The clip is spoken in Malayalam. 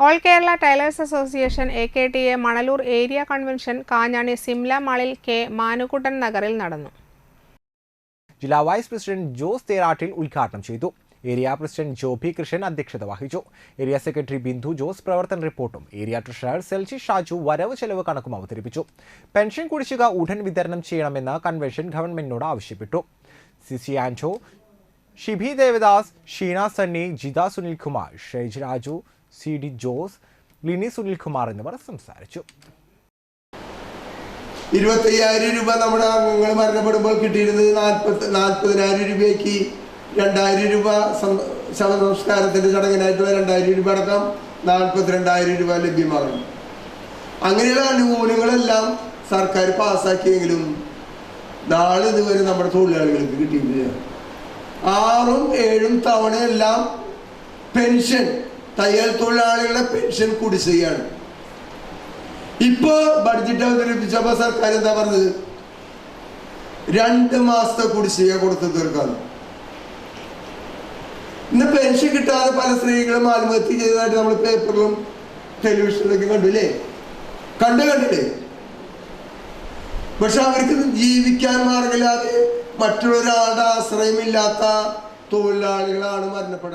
All Kerala tailors association A K T A Manalur area convention Kanjani Simla മാളിൽ കെ മാനുകുട്ടൻ നഗറിൽ നടന്നു ജില്ലാ വൈസ് പ്രസിഡന്റ് ജോസ് തേരാട്ടിൽ ഉദ്ഘാടനം ചെയ്തു ഏരിയ പ്രസിഡന്റ് ജോബി കൃഷ്ണൻ അധ്യക്ഷത വഹിച്ചു ഏരിയ സെക്രട്ടറി ബിന്ദു ജോസ് പ്രവർത്തന റിപ്പോർട്ടും ഏരിയ ട്രഷറർ സെൽസി ഷാജു വരവ് ചെലവ് കണക്കും അവതരിപ്പിച്ചു പെൻഷൻ കുടിശ്ശിക ഉടൻ വിതരണം ചെയ്യണമെന്ന് കൺവെൻഷൻ ഗവൺമെന്റിനോട് ആവശ്യപ്പെട്ടു സിസി ആൻഡോ ഷിബി ദേവദാസ് ഷീന സണ്ണി ജിത സുനിൽകുമാർ ഷെയ്ജ് രാജു സി ഡി ജോസ് ലിനി സുനിൽകുമാർ എന്നിവർ സംസാരിച്ചു. ഇരുപത്തയ്യായിരം രൂപ നമ്മുടെ അംഗങ്ങൾ മരണപ്പെടുമ്പോൾ കിട്ടിയിരുന്നത് നാൽപ്പത്തി നാൽപ്പതിനായിരം രൂപയ്ക്ക് രണ്ടായിരം രൂപ ശവസംസ്കാരത്തിന്റെ ചടങ്ങിനായിട്ടുള്ള രണ്ടായിരം രൂപ അടക്കം നാൽപ്പത്തിരണ്ടായിരം രൂപ ലഭ്യമാകും അങ്ങനെയുള്ള ആനുകൂല്യങ്ങളെല്ലാം സർക്കാർ പാസ്സാക്കിയെങ്കിലും നാളെ ഇതുവരെ നമ്മുടെ തൊഴിലാളികൾക്ക് കിട്ടിയിട്ടില്ല. ആറും ഏഴും തവണയെല്ലാം പെൻഷൻ തയ്യൽ തൊഴിലാളികളുടെ പെൻഷൻ കുടിശ്ശികയാണ് ഇപ്പൊ ബഡ്ജറ്റ് അവതരിപ്പിച്ചപ്പോ സർക്കാർ എന്താ പറഞ്ഞത്? രണ്ട് മാസത്തെ കുടിശ്ശിക കൊടുത്തു തീർക്കാന്ന്. ഇന്ന് പെൻഷൻ കിട്ടാതെ പല സ്ത്രീകളും ആത്മഹത്യ ചെയ്തതായിട്ട് നമ്മൾ പേപ്പറിലും ടെലിവിഷനിലൊക്കെ കണ്ടില്ലേ കണ്ടു കണ്ടില്ലേ? പക്ഷെ അവർക്ക് ജീവിക്കാൻ മാർഗമില്ലാതെ മറ്റുള്ളൊരാളുടെ ആശ്രയമില്ലാത്ത തൊഴിലാളികളാണ് മരണപ്പെടുന്നത്.